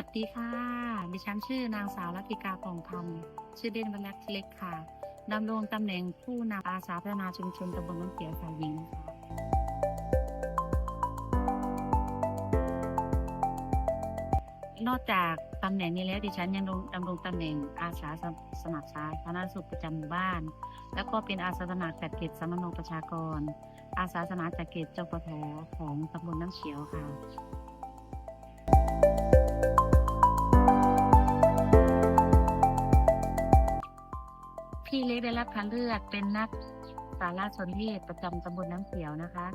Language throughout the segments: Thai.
ัสดีค่ะ ดิฉันชื่อนางสาวรัติกาผ่องคำชื่อเด่นวลักษณ์เล็กค่ะ ดำรงตำแหน่งผู้นำอาสาพัฒนาชุมชนตำบลน้ำเขียวฝ่ายหญิงค่ะนอกจากตำแหน่งนี้แล้วดิฉันยังดำดำรงตำแหน่งอาสาสมัครสาธารณสุขประจำหมู่บ้าน แล้วก็เป็นอาสาสมัครจัดเก็บสมโนประชากร อาสาสมัครจัดเก็บจปทของตำบลน้ำเขียวค่ะ พี่เล็กได้รับคัดเลือกเป็นนักสารสนเทศประจำตำบลน้ำเขียวนะคะ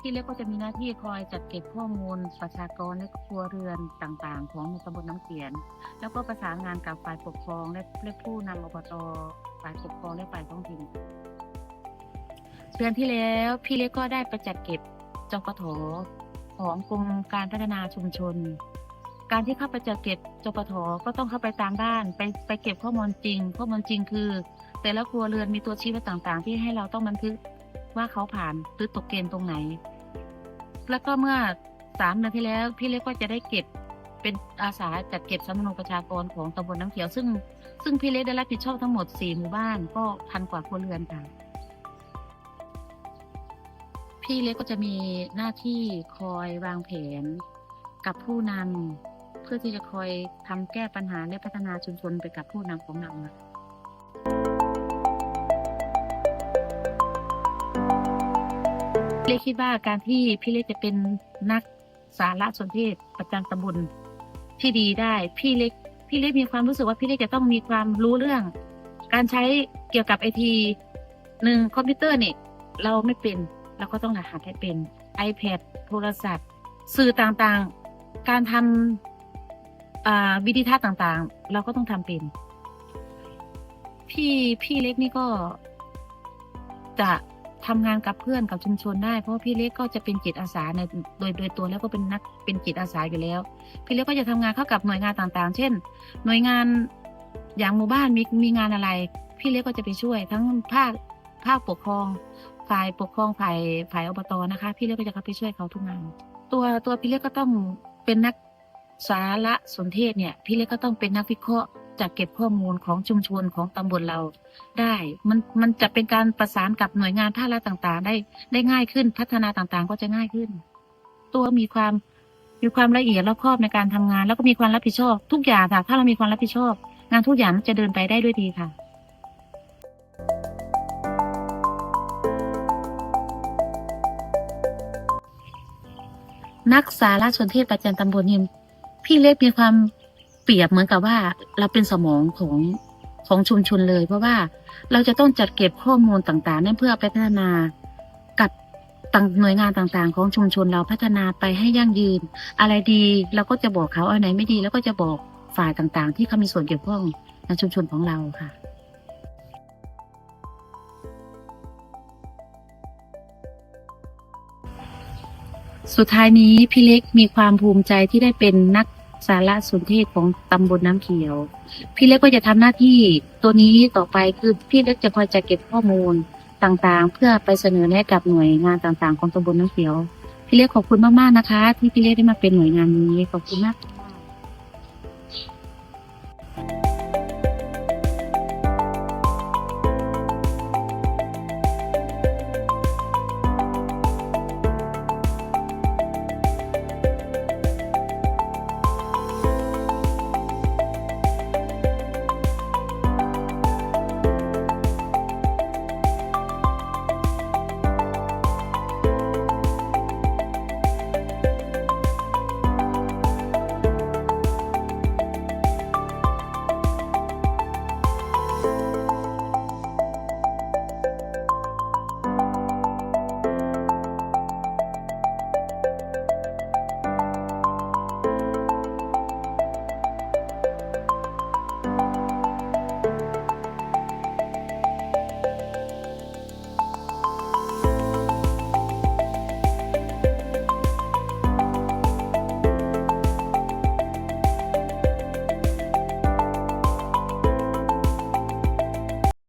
พี่เล็กก็จะมีหน้าที่คอยจัดเก็บข้อมูลประชากรและครัวเรือนต่างๆ ของตำบลน้ำเขียน แล้วก็ประสานงานกับฝ่ายปกครองและและผู้นำอบตฝ่ายปกครองและฝ่ายท้องถิ่นเดือนที่แล้วพี่เล็กก็ได้ไปจัดเก็บจกถของกรมการพัฒนาชุมชน การที่เข้าไปจัดเก็บจปทก็ต้องเข้าไปตามบ้าน ไปไปเก็บข้อมูลจริง ข้อมูลจริงคือ แต่ละครัวเรือนมีตัวชี้วัดต่างๆ ที่ให้เราต้องบันทึกว่าเขาผ่านหรือตกเกณฑ์ตรงไหน แล้วก็เมื่อสามเดือนที่แล้วพี่เล็กก็จะได้เก็บเป็นอาสาจัดเก็บสำนวนประชากรของตำบลน้ำเขียว ซึ่งซึ่งพี่เล็กได้รับผิดชอบทั้งหมดสี่หมู่บ้านก็พันกว่าครัวเรือนค่ะพี่เล็กก็จะมีหน้าที่คอยวางแผนกับผู้นำเพื่อที่จะคอยทำแก้ปัญหาและพัฒนาชุมชนไปกับผู้นำของเรา เล็กคิดว่าการที่พี่เล็กจะเป็นนักสารสนเทศประจำตำบลที่ดีได้ พี่เล็ก พี่เล็กมีความรู้สึกว่าพี่เล็กจะต้องมีความรู้เรื่อง การใช้เกี่ยวกับไอทีหนึ่งคอมพิวเตอร์เนี่ยเราไม่เป็นเราก็ต้องหัดให้เป็น iPad โทรศัพท์ สื่อต่างๆ การทำวิดีทัศน์ต่างๆ เราก็ต้องทำเป็น พี่พี่เล็กนี่ก็จะ ทำงานกับเพื่อนกับชุมชนได้ เพราะว่าพี่เล็กก็จะเป็นจิตอาสาในโดยโดยตัวแล้วก็เป็นนักเป็นจิตอาสาอยู่แล้ว พี่เล็กก็จะทำงานเข้ากับหน่วยงานต่างๆ เช่น หน่วยงานอย่างหมู่บ้านมีมีงานอะไร พี่เล็กก็จะไปช่วย ทั้งภาคภาคปกครองฝ่ายปกครองฝ่ายฝ่ายอบตนะคะ พี่เล็กก็จะเข้าไปช่วยเขาทุกงาน ตัวตัวพี่เล็กก็ต้องเป็นนักสารสนเทศเนี่ย พี่เล็กก็ต้องเป็นนักวิเคราะห์ จัดเก็บข้อมูลของชุมชนของตำบลเราได้ มันมันจะเป็นการประสานกับหน่วยงานภาครัฐต่างๆ ได้ได้ง่ายขึ้นพัฒนาต่างๆ ก็จะง่ายขึ้น ตัวมีความมีความละเอียดรอบคอบในการทำงาน แล้วก็มีความรับผิดชอบ ทุกอย่างค่ะ ถ้าเรามีความรับผิดชอบ งานทุกอย่างจะเดินไปได้ด้วยดีค่ะนักสารสนเทศประจำตำบลนี่พี่เล็กมีความ ปรียบเหมือนกับว่าเราเป็นสมองของของชุมชนเลย เพราะว่าเราจะต้องจัดเก็บข้อมูลต่างๆนั่นเพื่อพัฒนากับต่างหน่วยงานต่างๆ ของชุมชนเราพัฒนาไปให้ยั่งยืน อะไรดีเราก็จะบอกเขาอะไรไม่ดี แล้วก็จะบอกฝ่ายต่างๆ ที่เขามีส่วนเกี่ยวข้องในชุมชนของเราค่ะสุดท้ายนี้พี่เล็กมีความภูมิใจที่ได้เป็นนัก สารสนเทศของตำบลน้ำเขียว พี่เล็กก็จะทำหน้าที่ตัวนี้ต่อไปคือพี่เล็กจะคอยจะเก็บข้อมูลต่างๆ เพื่อไปเสนอแนะกับหน่วยงานต่างๆ ของตำบลน้ำเขียว พี่เล็กขอบคุณมากๆนะคะ ที่พี่เล็กได้มาเป็นหน่วยงานนี้ขอบคุณมาก